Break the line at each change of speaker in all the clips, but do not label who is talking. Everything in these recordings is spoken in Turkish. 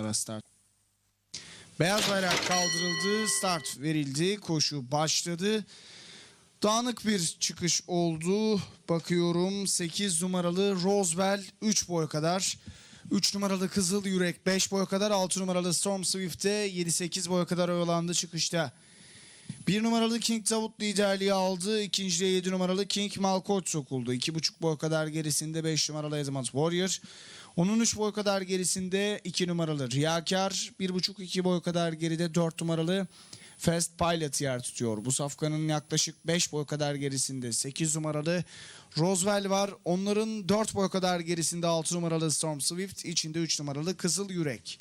onlara start. Beyaz bayrak kaldırıldı, start verildi, koşu başladı. Dağınık bir çıkış oldu. Bakıyorum 8 numaralı Roswell 3 boy kadar. 3 numaralı Kızıl Yürek 5 boy kadar. 6 numaralı Storm Swift'te 7-8 boy kadar oyalandı çıkışta. 1 numaralı King Davut liderliği aldı. İkinciliğe 7 numaralı King Malkoç sokuldu. 2,5 boy kadar gerisinde 5 numaralı Adamant Warrior. Onun 3 boy kadar gerisinde 2 numaralı Riyakar. 1,5-2 boy kadar geride 4 numaralı Fast Pilot yer tutuyor. Bu safkanın yaklaşık 5 boy kadar gerisinde 8 numaralı Roswell var. Onların 4 boy kadar gerisinde 6 numaralı Storm Swift. içinde 3 numaralı Kızıl Yürek.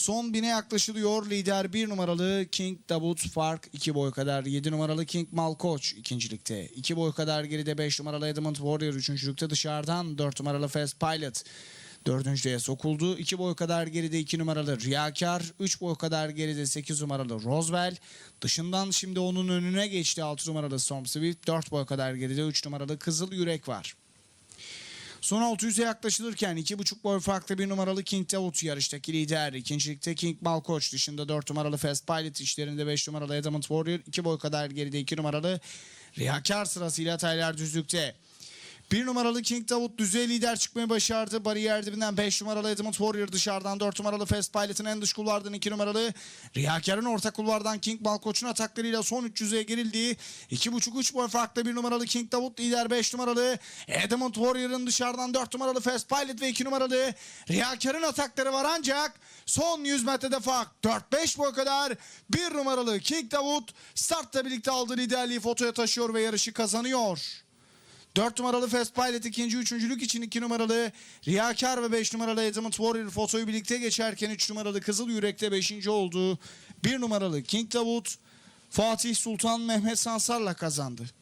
Son bine yaklaşılıyor. Lider 1 numaralı King Davut Fark 2 boy kadar. 7 numaralı King Malkoç ikincilikte. 2 boy kadar geride 5 numaralı Edmund Warrior üçüncülükte dışarıdan. 4 numaralı Fast Pilot dördüncüye sokuldu. 2 boy kadar geride 2 numaralı Riyakar. 3 boy kadar geride 8 numaralı Roswell. Dışından şimdi onun önüne geçti 6 numaralı Storm Swift. 4 boy kadar geride 3 numaralı Kızıl Yürek var. Son 600'e yaklaşılırken 2,5 boy farklı bir numaralı King Davut yarıştaki lider. İkincilikte King Malkoç dışında 4 numaralı Fast Pilot işlerinde 5 numaralı Adamant Warrior 2 boy kadar geride 2 numaralı Riyakar sırasıyla Taylar düzlükte. Bir numaralı King Davut düzey lider çıkmayı başardı. Bariyer dibinden 5 numaralı Edmund Warrior dışarıdan 4 numaralı Fast Pilot'ın en dış kulvardan 2 numaralı Riyakar'ın orta kulvardan King Malkoç'un ataklarıyla son 300'e gerildiği 2.5-3 boy farklı bir numaralı King Davut lider 5 numaralı Edmund Warrior'ın dışarıdan 4 numaralı Fast Pilot ve 2 numaralı Riyakar'ın atakları var ancak son 100 metrede fark 4-5 boy kadar 1 numaralı King Davut startla birlikte aldığı liderliği fotoya taşıyor ve yarışı kazanıyor. 4 numaralı Fast Pilot ikinci üçüncülük için 2 numaralı Riyakar ve 5 numaralı Edmund Warrior fotoyu birlikte geçerken 3 numaralı Kızıl Yürek'te 5. oldu. 1 numaralı King Davut Fatih Sultan Mehmet Sansar'la kazandı.